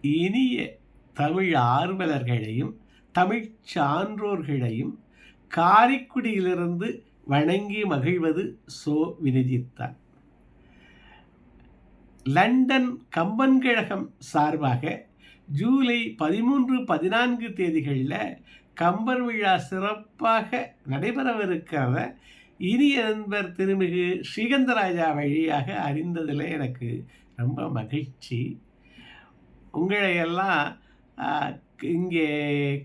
இனிய தமிழ் ஆர்வலர்களையும் தமிழ் சான்றோர்களையும் காரைக்குடியிலிருந்து வணங்கி மகிழ்வது சோ வினிதித்தான். லண்டன் கம்பன் கழகம் சார்பாக ஜூலை பதிமூன்று பதினான்கு தேதிகளில் கம்பர் விழா சிறப்பாக நடைபெறவிருக்கிறத இனிய நண்பர் திருமிகு ஸ்ரீகந்தராஜா வழியாக அறிந்ததில் எனக்கு ரொம்ப மகிழ்ச்சி. உங்களையெல்லாம் இங்கே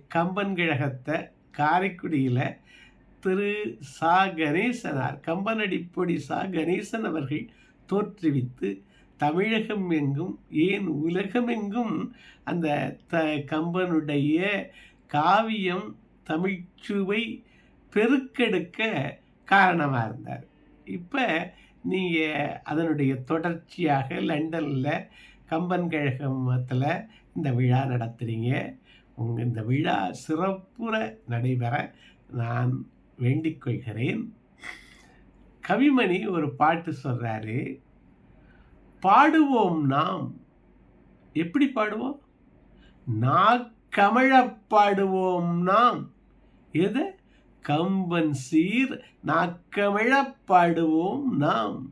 கம்பன் கழகத்தை காரைக்குடியில் திரு. சா. கணேசனார் கம்பனடிப்பொடி சா. கணேசன் அவர்கள் தோற்றுவித்து தமிழகம் எங்கும் ஏன் உலகமெங்கும் அந்த த கம்பனுடைய காவியம் தமிழ்ச்சுவை பெருக்கெடுக்க காரணமாக இருந்தார். இப்போ நீங்கள் அதனுடைய தொடர்ச்சியாக லண்டனில் கம்பன் கழகத்தில் இந்த விழா நடத்துகிறீங்க உங்கள் இந்த விழா சிறப்புற நடைபெற நான் வேண்டிக் கொள்கிறேன். கவிமணி ஒரு பாட்டு சொல்கிறாரு பாடுவோம் நாம். எப்படி பாடுவோம்? நாக்கமழ பாடுவோம் நாம். எது? கம்பன் சீர் நாக்கமிழப்பாடுவோம் நாம்.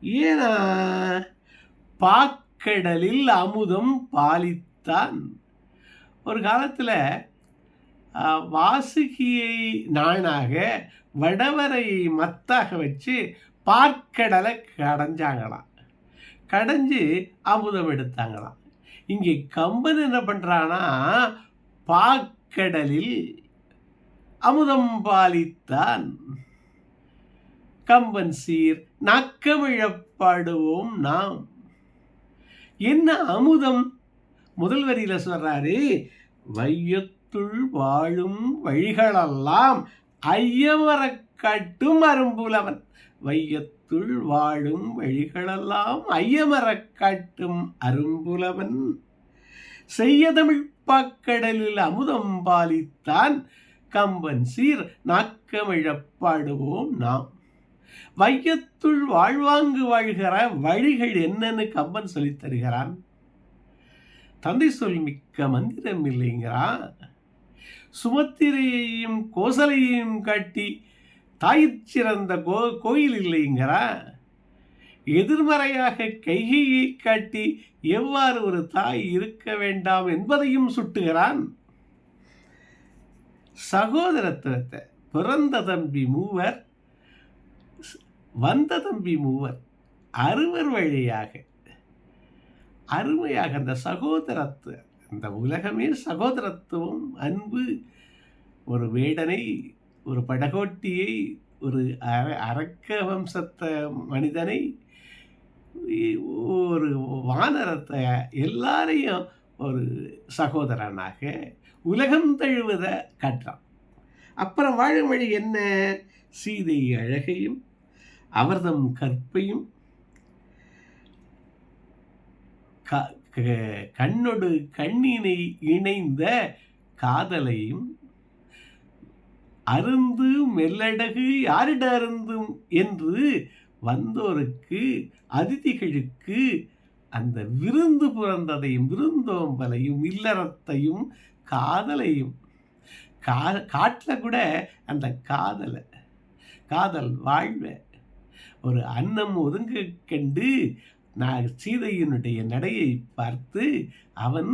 ஏனா பாக்கடலில் அமுதம் பாலித்தான். ஒரு காலத்தில் வாசுகியை நானாக வடவரையை மத்தாக வச்சு பார்க்கடலை கடைஞ்சாங்களாம். கடைஞ்சு அமுதம் எடுத்தாங்களாம். இங்கே கம்பன் என்ன பண்ணுறானா பாக்கடலில் அமுதம் பாலித்தான். கம்பன் சீர் நக்கமிழப்பாடுவோம் நாம். என்ன அமுதம்? முதல் வரியில் சொல்கிறாரு வையத்துள் வாழும் வழிகளெல்லாம் ஐயமரக் கட்டும் அரும்புலவன். வையத்துள் வாழும் வழிகளெல்லாம் ஐயமரக்கட்டும் அரும்புலவன். செய்ய தமிழ் பாக்கடலில் அமுதம் பாலித்தான். கம்பன் சீர் நாக்கமிழப்பாடுவோம் நாம். வையத்துள் வாழ்வாங்கு வாழ்கிற வழிகள் என்னன்னு கம்பன் சொல்லி தருகிறான். தந்தை சொல் மிக்க மந்திரம் இல்லைங்கிறான். சுமத்திரையையும் கோசலையையும் காட்டி தாய் சிறந்த கோ கோயில் இல்லைங்கிறா எதிர்மறையாக கைகையை காட்டி எவ்வாறு ஒரு தாய் இருக்க வேண்டாம் என்பதையும் சுட்டுகிறான். சகோதரத்துவத்தை பிறந்த தம்பி மூவர் வந்த தம்பி மூவர் அறுவர் வழியாக அருமையாக அந்த சகோதரத்து இந்த உலகமே சகோதரத்துவம் அன்பு ஒரு வேடனை ஒரு படகோட்டியை ஒரு அர அரக்க வம்சத்த மனிதனை ஒரு வானரத்தை எல்லாரையும் ஒரு சகோதரனாக உலகம் தழுவத காட்டுறான் அப்புறம் வாழும் வழி என்ன? சீதை அழகையும் அவர்தம் கற்பையும் க- க- கண்ணொடு கண்ணினை இணைந்த காதலையும் அருந்து மெல்லடகு யாரிட அருந்தும் என்று வந்தோருக்கு அதிதிகளுக்கு அந்த விருந்து பிறந்ததையும் விருந்தோம்பலையும் இல்லறத்தையும் காதலையும் கா காட்டில் கூட அந்த காதலை காதல் வாழ்வை ஒரு அன்னம் ஒதுங்க கண்டு நான் சீதையினுடைய நடையை பார்த்து அவன்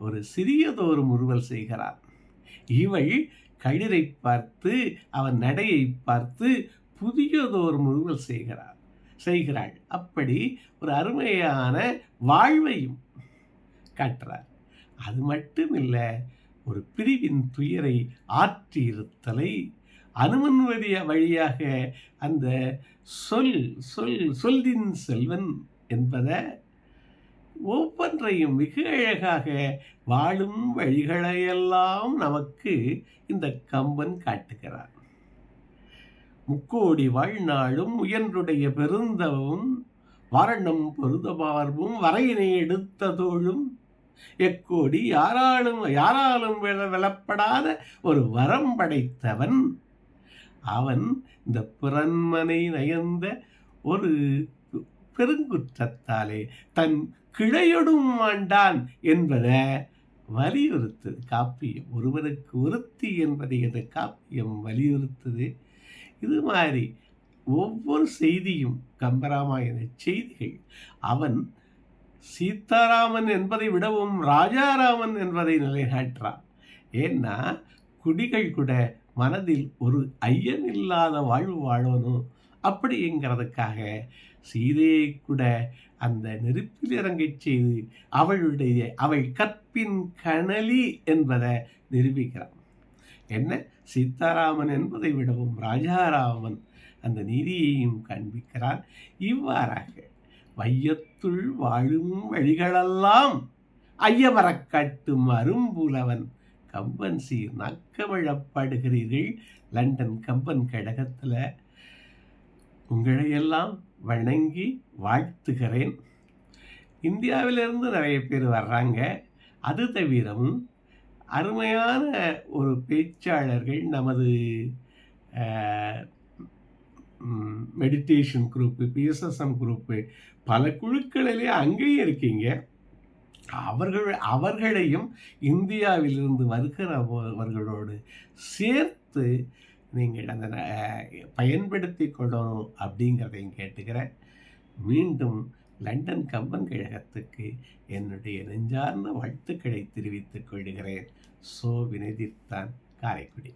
ஒரு சிறியதொரு முறுவல் செய்கிறான். இவள் கழிரை பார்த்து அவன் நடையை பார்த்து புதியதோர் முறுவல் செய்கிறாள் செய்கிறாள். அப்படி ஒரு அருமையான வாழ்வையும் காட்டுறார். அது மட்டும் இல்லை ஒரு பிரிவின் துயரை ஆற்றியிருத்தலை அனுமன்வதிய வழியாக அந்த சொல் சொல் சொல்லின் செல்வன் என்பதை ஒவ்வொன்றையும் மிக அழகாக வாழும் வழிகளையெல்லாம் நமக்கு இந்த கம்பன் காட்டுகிறார் முக்கோடி வாழ்நாளும் உயன்றுடைய பெருந்தவும் வாரணம் பொருதமார்பும் வரையினை எடுத்த தோளும் எக்கோடி யாராலும் யாராலும் வெல ஒரு வரம் படைத்தவன் அவன் இந்த பிறன்மனை நயந்த ஒரு பெருங்குற்றத்தாலே தன் கிளையொடும் ஆண்டான் என்பதை வலியுறுத்து காப்பியம் ஒருவருக்கு ஒருத்தி என்பதை அந்த காப்பியம் வலியுறுத்துது. இது மாதிரி ஒவ்வொரு செய்தியும் கம்பராமாயண செய்திகள். அவன் சீதாராமன் என்பதை விடவும் ராஜாராமன் என்பதை நிலைநாட்டுறான். ஏன்னா குடிகள் கூட மனதில் ஒரு ஐயம் இல்லாத வாழ்வு வாழணும் அப்படிங்கிறதுக்காக சீதையை கூட அந்த நெருப்பில் இறங்கச் செய்து அவளுடைய அவள் கற்பின் கனலி என்பதை நிரூபிக்கிறான். என்ன? சீதாராமன் என்பதை விடவும் ராஜாராமன் அந்த நீதியையும் காண்பிக்கிறான். இவ்வாறாக வையத்துள் வாழும் வழிகளெல்லாம் ஐயமரக் காட்டும் அரும்புலவன் கம்பன் சீர் நக்கமிழப்படுகிறீர்கள். லண்டன் கம்பன் கழகத்தில் உங்களையெல்லாம் வணங்கி வாழ்த்துகிறேன். இந்தியாவிலிருந்து நிறைய பேர் வர்றாங்க. அது தவிரவும் அருமையான ஒரு பேச்சாளர்கள் நமது மெடிடேஷன் குரூப்பு பிஎஸ்எஸ்எம் குரூப்பு பல குழுக்களிலே அங்கேயும் இருக்கீங்க. அவர்கள் அவர்களையும் இந்தியாவிலிருந்து வருகிறவர்களோடு சேர்த்து நீங்கள் அந்த பயன்படுத்தி கொள்ளணும் அப்படிங்கிறதையும் கேட்டுக்கிறேன். மீண்டும் லண்டன் கம்பன் கழகத்துக்கு என்னுடைய நெஞ்சார்ந்த வாழ்த்துக்களை தெரிவித்துக் கொள்கிறேன். சோ வினதித்தான் காரைக்குடி.